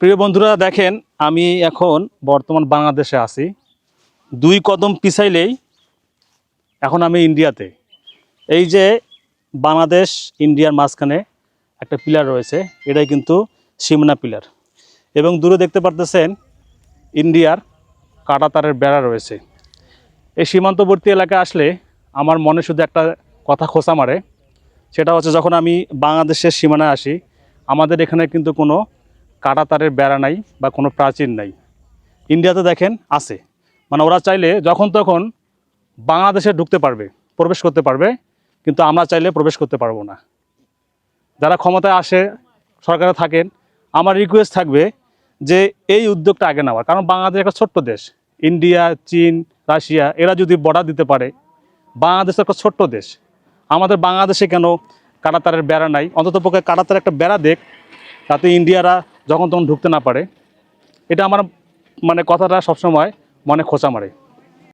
প্রিয় বন্ধুরা, দেখেন আমি এখন বর্তমান বাংলাদেশে আছি। দুই কদম পিছাইলেই এখন আমি ইন্ডিয়াতে। এই যে বাংলাদেশ, ইন্ডিয়ার মাঝখানে একটা পিলার রয়েছে, এটাই কিন্তু সীমানা পিলার এবং দূরে দেখতে পারতেছেন ইন্ডিয়ার কাটাতারের বেড়া রয়েছে। এই সীমান্তবর্তী এলাকায় আসলে আমার মনে শুধু একটা কথা খোঁচা মারে, সেটা হচ্ছে যখন আমি বাংলাদেশের সীমানায় আসি, আমাদের এখানে কিন্তু কোনো কাটাতারের বেড়া নাই বা কোনো প্রাচীর নাই। ইন্ডিয়াতে দেখেন আছে। মানে ওরা চাইলে যখন তখন বাংলাদেশে ঢুকতে পারবে, প্রবেশ করতে পারবে, কিন্তু আমরা চাইলে প্রবেশ করতে পারব না। যারা ক্ষমতায় আসে, সরকারে থাকেন, আমার রিকোয়েস্ট থাকবে যে এই উদ্যোগটা আগে নেওয়ার। কারণ বাংলাদেশ একটা ছোট্ট দেশ। ইন্ডিয়া, চীন, রাশিয়া, এরা যদি বর্ডার দিতে পারে, বাংলাদেশ একটা ছোট্ট দেশ। আমাদের বাংলাদেশে কেন কাটাতারের বেড়া নাই? অন্তত পক্ষে কাটাতার একটা বেড়া দেখ তাতে ইন্ডিয়ারা যখন তখন ঢুকতে না পারে এটা আমার মানে কথাটা সবসময় মনে খোঁচা মারে।